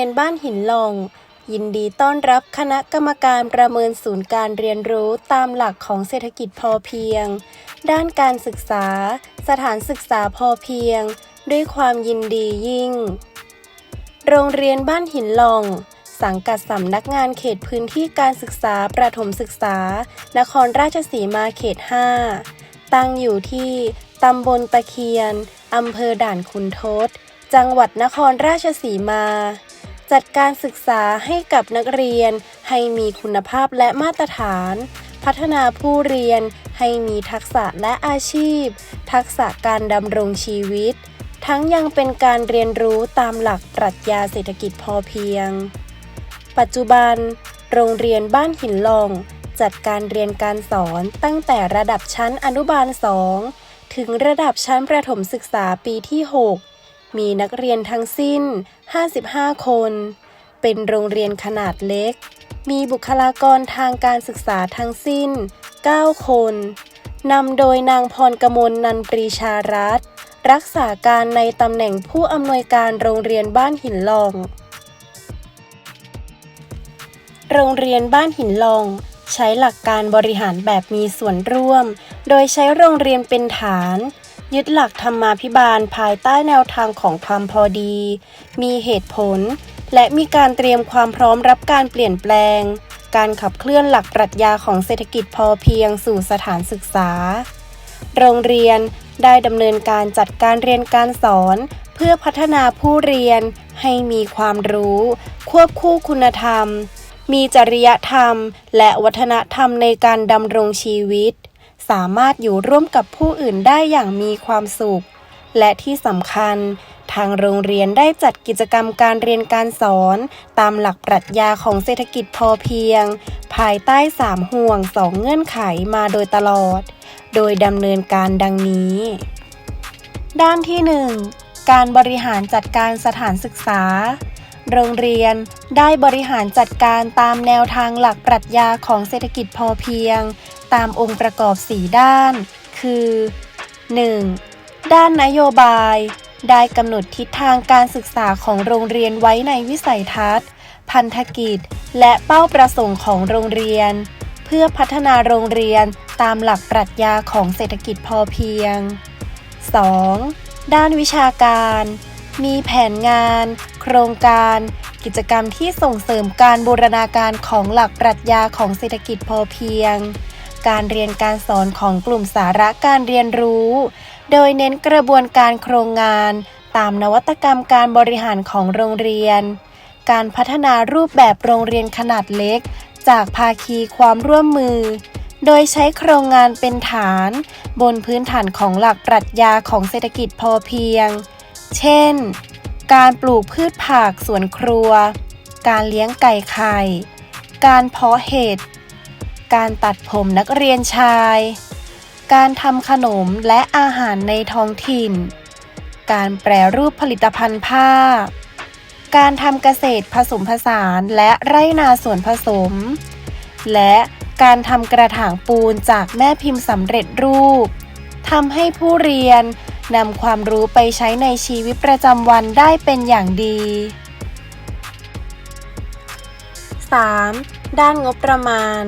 รียนบ้านหินหลง ยินดีต้อนรับคณะกรรมการประเมินศูนย์การเรียนรู้ตามหลักของเศรษฐกิจพอเพียง ด้านการศึกษา สถานศึกษาพอเพียง ด้วยความยินดียิ่ง โรงเรียนบ้านหินหลงสังกัดสำนักงานเขตพื้นที่การศึกษาประถมศึกษา นครราชสีมาเขต 5 ตั้งอยู่ที่ตำบลตะเคียน อำเภอด่านขุนทดจังหวัดนครราชสีมา จัดการศึกษาให้กับนักเรียน ให้มีคุณภาพและมาตรฐาน พัฒนาผู้เรียนให้มีทักษะและอาชีพ ทักษะการดำรงชีวิต ทั้งยังเป็นการเรียนรู้ตามหลักปรัชญาเศรษฐกิจพอเพียง ปัจจุบัน โรงเรียนบ้านหินหลงจัดการเรียนการสอนตั้งแต่ระดับชั้นอนุบาล 2 ถึงระดับชั้นประถมศึกษาปีที่ 6 มีนักเรียนทั้งสิ้น 55 คน เป็นโรงเรียนขนาดเล็ก มีบุคลากรทางการศึกษาทั้งสิ้น 9 คน นำโดยนางพรกมลนันปรีชารัตน์รักษาการในตำแหน่งผู้อำนวยการโรงเรียนบ้านหินหลงโรงเรียนบ้านหินลงใช้หลักการบริหารแบบมีส่วนร่วม โดยใช้โรงเรียนเป็นฐาน ยึดหลักธรรมาภิบาลภายใต้แนวทางของความพอดี มีเหตุผล และมีการเตรียมความพร้อมรับการเปลี่ยนแปลง การขับเคลื่อนหลักปรัชญาของเศรษฐกิจพอเพียงสู่สถานศึกษา โรงเรียนได้ดำเนินการจัดการเรียนการสอน เพื่อพัฒนาผู้เรียนให้มีความรู้ ควบคู่คุณธรรม มีจริยธรรม และวัฒนธรรมในการดำรงชีวิต สามารถอยู่ร่วมกับผู้อื่นได้อย่างมีความสุข และที่สำคัญ ทางโรงเรียนได้จัดกิจกรรมการเรียนการสอน ตามหลักปรัชญาของเศรษฐกิจพอเพียง ภายใต้สามห่วงสองเงื่อนไขมาโดยตลอด โดยดำเนินการดังนี้ ด้านที่ 1 การบริหารจัดการสถานศึกษาโรงเรียนได้บริหารจัดการตามแนวทางหลักปรัชญาของเศรษฐกิจพอเพียง ตามองค์ประกอบ 4 ด้าน คือ 1. ด้านนโยบาย ได้กำหนดทิศทางการศึกษาของโรงเรียนไว้ในวิสัยทัศน์ พันธกิจ และเป้าประสงค์ของโรงเรียน เพื่อพัฒนาโรงเรียนตามหลักปรัชญาของเศรษฐกิจพอเพียง 2. ด้านวิชาการ มีแผนงาน โครงการ กิจกรรมที่ส่งเสริมการบูรณาการของหลักปรัชญาของเศรษฐกิจพอเพียง การเรียนการสอนของกลุ่มสาระการเรียนรู้ โดยเน้นกระบวนการโครงงาน ตามนวัตกรรมการบริหารของโรงเรียน การพัฒนารูปแบบโรงเรียนขนาดเล็ก จากภาคีความร่วมมือ โดยใช้โครงงานเป็นฐาน บนพื้นฐานของหลักปรัชญาของเศรษฐกิจพอเพียง เช่น การปลูกพืชผักสวนครัว การเลี้ยงไก่ไข่ การเพาะเห็ด การตัดผมนักเรียนชาย การทำขนมและอาหารในท้องถิ่น การแปรรูปผลิตภัณฑ์ผ้า การทำเกษตรผสมผสานและไร่นาส่วนผสม และการทำกระถางปูนจากแม่พิมพ์สำเร็จรูปทำให้ผู้เรียนนำความรู้ไปใช้ในชีวิตประจำวันได้เป็นอย่างดี 3. ด้านงบประมาณ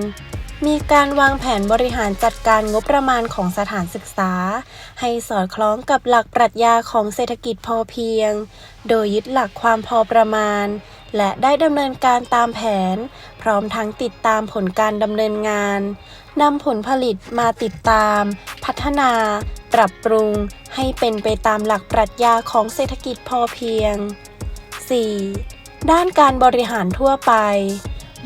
มีการวางแผนบริหารจัดการงบประมาณของสถานศึกษา ให้สอดคล้องกับหลักปรัชญาของเศรษฐกิจพอเพียง โดยยึดหลักความพอประมาณ และได้ดำเนินการตามแผน พร้อมทั้งติดตามผลการดำเนินงานนำผลผลิตมาติดตาม พัฒนา ปรับปรุง ให้เป็นไปตามหลักปรัชญาของเศรษฐกิจพอเพียง 4. ด้านการบริหารทั่วไป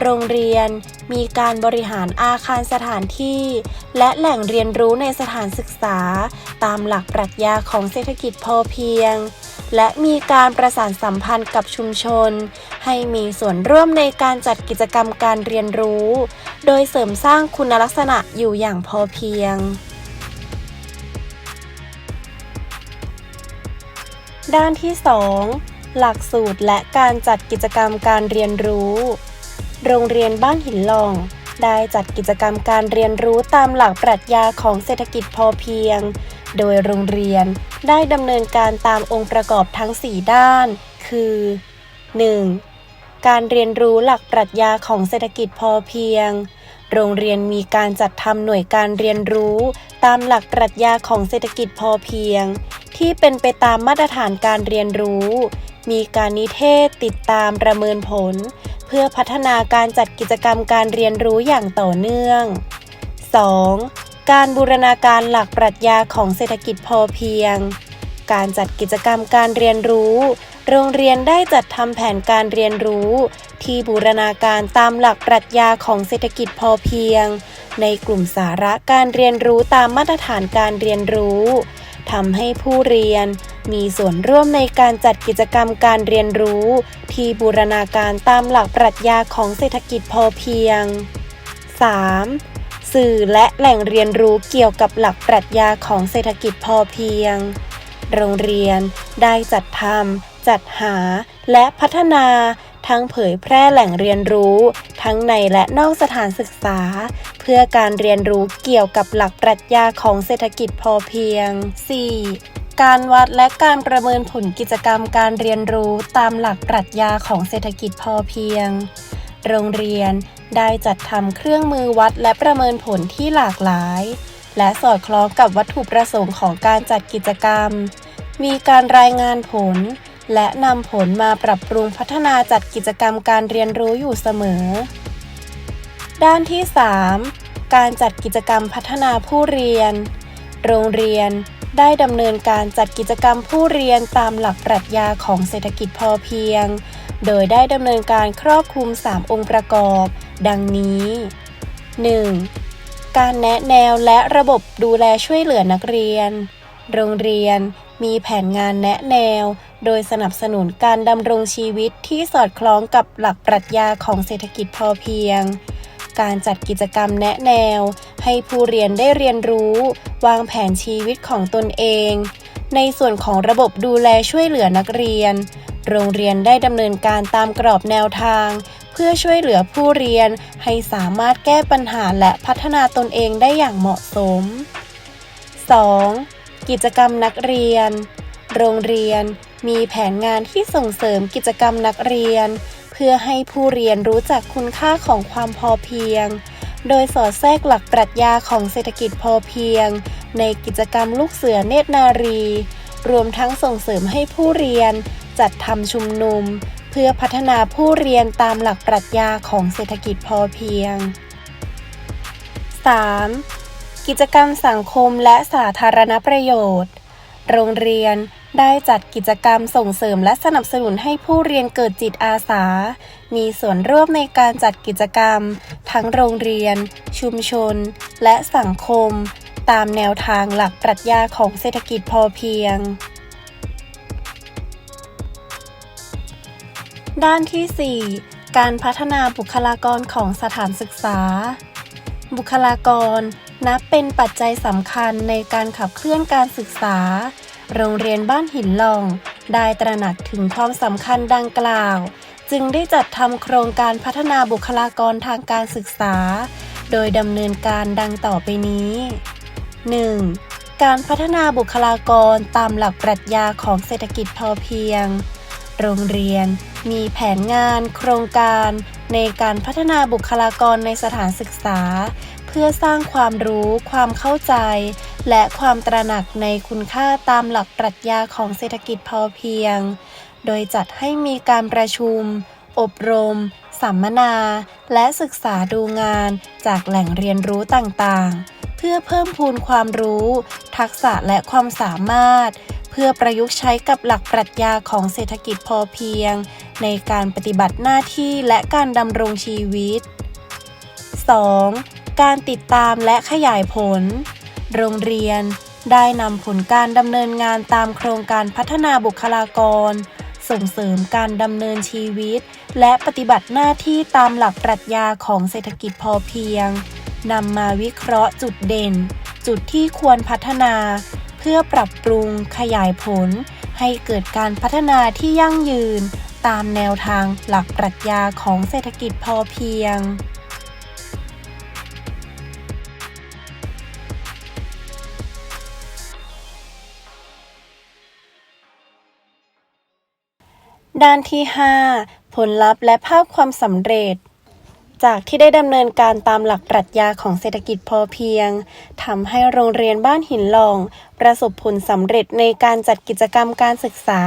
โรงเรียน มีการบริหารอาคารสถานที่ และแหล่งเรียนรู้ในสถานศึกษา ตามหลักปรัชญาของเศรษฐกิจพอเพียง และมีการประสานสัมพันธ์กับชุมชน ให้มีส่วนร่วมในการจัดกิจกรรมการเรียนรู้ โดยเสริมสร้างคุณลักษณะอยู่อย่างพอเพียงด้านที่ 2 หลักสูตรและการจัดกิจกรรมการเรียนรู้ โรงเรียนบ้านหินหลอง ได้จัดกิจกรรมการเรียนรู้ตามหลักปรัชญาของเศรษฐกิจพอเพียง โดยโรงเรียนได้ดำเนินการตามองค์ประกอบทั้ง 4 ด้าน คือ 1. การเรียนรู้หลักปรัชญาของเศรษฐกิจพอเพียง โรงเรียนมีการจัดทำหน่วยการเรียนรู้ตามหลักปรัชญาของเศรษฐกิจพอเพียง ที่เป็นไปตามมาตรฐานการเรียนรู้ มีการนิเทศติดตามประเมินผล เพื่อพัฒนาการจัดกิจกรรมการเรียนรู้อย่างต่อเนื่อง 2. การบูรณาการหลักปรัชญาของเศรษฐกิจพอเพียง การจัดกิจกรรมการเรียนรู้ โรงเรียนได้จัดทำแผนการเรียนรู้ ที่บูรณาการตามหลักปรัชญาของเศรษฐกิจพอเพียง ในกลุ่มสาระการเรียนรู้ตามมาตรฐานการเรียนรู้ทำให้ผู้เรียน มีส่วนร่วมในการจัดกิจกรรมการเรียนรู้ ที่บูรณาการตามหลักปรัชญาของเศรษฐกิจพอเพียง 3. สื่อและแหล่งเรียนรู้เกี่ยวกับหลักปรัชญาของเศรษฐกิจพอเพียง โรงเรียนได้จัดทำจัดหา และพัฒนาทั้งเผยแพร่แหล่งเรียนรู้ ทั้งในและนอกสถานศึกษา เพื่อการเรียนรู้เกี่ยวกับหลักปรัชญาของเศรษฐกิจพอเพียง 4. การวัดและการประเมินผลกิจกรรมการเรียนรู้ตามหลักปรัชญาของเศรษฐกิจพอเพียง โรงเรียนได้จัดทำเครื่องมือวัดและประเมินผลที่หลากหลาย และสอดคล้องกับวัตถุประสงค์ของการจัดกิจกรรม มีการรายงานผล และนำผลมาปรับปรุงพัฒนาจัดกิจกรรมการเรียนรู้อยู่เสมอ ด้านที่ 3 การจัดกิจกรรมพัฒนาผู้เรียน โรงเรียน ได้ดำเนินการจัดกิจกรรมผู้เรียนตามหลักปรัชญาของเศรษฐกิจพอเพียง โดยได้ดำเนินการครอบคลุม 3 องค์ประกอบ ดังนี้ 1. การแนะแนวและระบบดูแลช่วยเหลือนักเรียน โรงเรียนมีแผนงานแนะแนว โดยสนับสนุนการดำรงชีวิตที่สอดคล้องกับหลักปรัชญาของเศรษฐกิจพอเพียง การจัดกิจกรรมแนะแนว ให้ผู้เรียนได้เรียนรู้ วางแผนชีวิตของตนเอง ในส่วนของระบบดูแลช่วยเหลือนักเรียน โรงเรียนได้ดำเนินการตามกรอบแนวทาง เพื่อช่วยเหลือผู้เรียนให้สามารถแก้ปัญหาและพัฒนาตนเองได้อย่างเหมาะสม 2. กิจกรรมนักเรียน โรงเรียนมีแผนงานที่ส่งเสริมกิจกรรมนักเรียน พื่อให้ผู้เรียนรู้จักคุณค่าของความพอเพียง โดยสอดแทรกหลักปรัชญาของเศรษฐกิจพอเพียง ในกิจกรรมลูกเสือเนตรนารี รวมทั้งส่งเสริมให้ผู้เรียนจัดทำชุมนุม เพื่อพัฒนาผู้เรียนตามหลักปรัชญาของเศรษฐกิจพอเพียง 3. กิจกรรมสังคมและสาธารณประโยชน์ โรงเรียน ได้จัดกิจกรรมส่งเสริมและสนับสนุนให้ผู้เรียนเกิดจิตอาสา มีส่วนร่วมในการจัดกิจกรรม ทั้งโรงเรียน ชุมชน และสังคม ตามแนวทางหลักปรัชญาของเศรษฐกิจพอเพียง ด้านที่ 4 การพัฒนาบุคลากรของสถานศึกษา บุคลากรนับเป็นปัจจัยสำคัญในการขับเคลื่อนการศึกษา โรงเรียนบ้านหินลอง ได้ตระหนักถึงความสำคัญดังกล่าว จึงได้จัดทำโครงการพัฒนาบุคลากรทางการศึกษา โดยดำเนินการดังต่อไปนี้ 1. การพัฒนาบุคลากรตามหลักปรัชญาของเศรษฐกิจพอเพียง โรงเรียนมีแผนงาน โครงการในการพัฒนาบุคลากรในสถานศึกษา เพื่อสร้างความรู้ ความเข้าใจ และความตระหนักในคุณค่าตามหลักปรัชญาของเศรษฐกิจพอเพียง โดยจัดให้มีการประชุม อบรม สัมมนา และศึกษาดูงานจากแหล่งเรียนรู้ต่างๆ เพื่อเพิ่มพูนความรู้ ทักษะและความสามารถ เพื่อประยุกต์ใช้กับหลักปรัชญาของเศรษฐกิจพอเพียง ในการปฏิบัติหน้าที่และการดำรงชีวิต 2. การติดตามและขยายผล โรงเรียน ได้นำผลการดำเนินงานตามโครงการพัฒนาบุคลากร ส่งเสริมการดำเนินชีวิต และปฏิบัติหน้าที่ตามหลักปรัชญาของเศรษฐกิจพอเพียงนำมาวิเคราะห์จุดเด่น จุดที่ควรพัฒนา เพื่อปรับปรุงขยายผล ให้เกิดการพัฒนาที่ยั่งยืน ตามแนวทางหลักปรัชญาของเศรษฐกิจพอเพียง ด้านที่5ผผลลัพธ์และภาพความสำเร็จ จากที่ได้ดำเนินการตามหลักปรัชญาของเศรษฐกิจพอเพียงทำให้โรงเรียนบ้านหินหลอง ประสบผลสำเร็จในการจัดกิจกรรมการศึกษา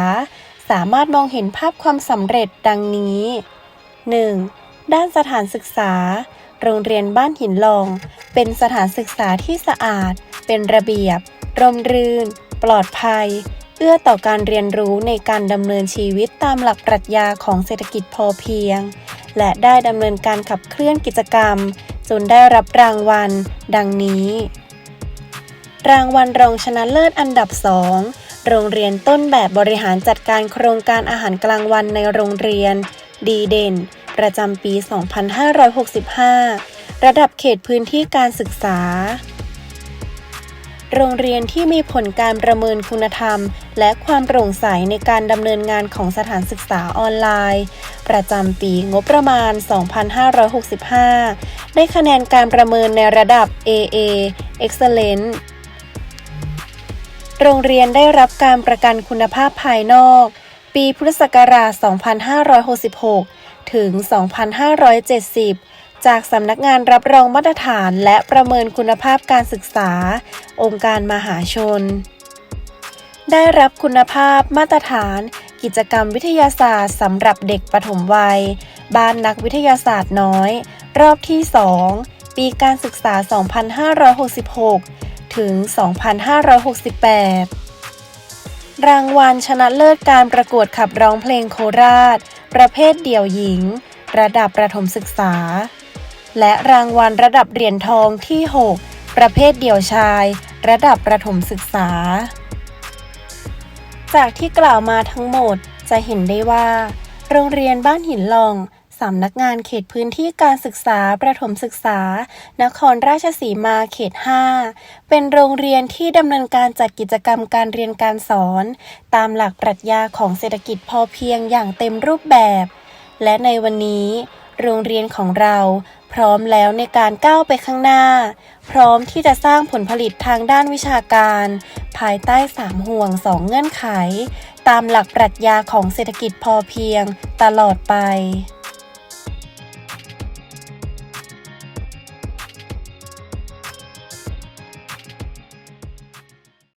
สามารถมองเห็นภาพความสำเร็จดังนี้ 1. ด้านสถานศึกษา โรงเรียนบ้านหินหลอง เป็นสถานศึกษาที่สะอาด เป็นระเบียบ ร่มรื่น ปลอดภัย เอื้อต่อการเรียนรู้ในการดำเนินชีวิตตามหลักปรัชญาของเศรษฐกิจพอเพียง และได้ดำเนินการขับเคลื่อนกิจกรรม จนได้รับรางวัล ดังนี้ รางวัลรองชนะเลิศอันดับ2โรงเรียนต้นแบบบริหารจัดการโครงการอาหารกลางวันในโรงเรียน ดีเด่น ประจำปี 2565 ระดับเขตพื้นที่การศึกษา โรงเรียนที่มีผลการประเมินคุณธรรม และความโปร่งใสในการดำเนินงานของสถานศึกษาออนไลน์ ประจำปีงบประมาณ 2565 ได้คะแนนการประเมินในระดับ AA Excellent โรงเรียนได้รับการประกันคุณภาพภายนอก ปีพุทธศักราช 2566 ถึง 2570 จากสำนักงานรับรองมาตรฐานและประเมินคุณภาพการศึกษา องค์การมหาชน ได้รับคุณภาพมาตรฐาน กิจกรรมวิทยาศาสตร์สำหรับเด็กปฐมวัย บ้านนักวิทยาศาสตร์น้อย รอบที่ 2 ปีการศึกษา 2566 ถึง 2568 รางวัลชนะเลิศการประกวดขับร้องเพลงโคราช ประเภทเดี่ยวหญิงระดับประถมศึกษา และรางวัลระดับเหรียญทองที่ 6 ประเภทเดี่ยวชาย ระดับประถมศึกษา จากที่กล่าวมาทั้งหมดจะเห็นได้ว่า โรงเรียนบ้านหินหลองสำนักงานเขตพื้นที่การศึกษาประถมศึกษา นครราชสีมาเขต 5 เป็นโรงเรียนที่ดำเนินการจัดกิจกรรมการเรียนการสอน ตามหลักปรัชญาของเศรษฐกิจพอเพียงอย่างเต็มรูปแบบ และในวันนี้ โรงเรียนของเรา พร้อมแล้วในการก้าวไปข้างหน้า พร้อมที่จะสร้างผลผลิตทางด้านวิชาการ ภายใต้ 3 ห่วง 2 เงื่อนไข ตามหลักปรัชญาของเศรษฐกิจพอเพียง ตลอดไป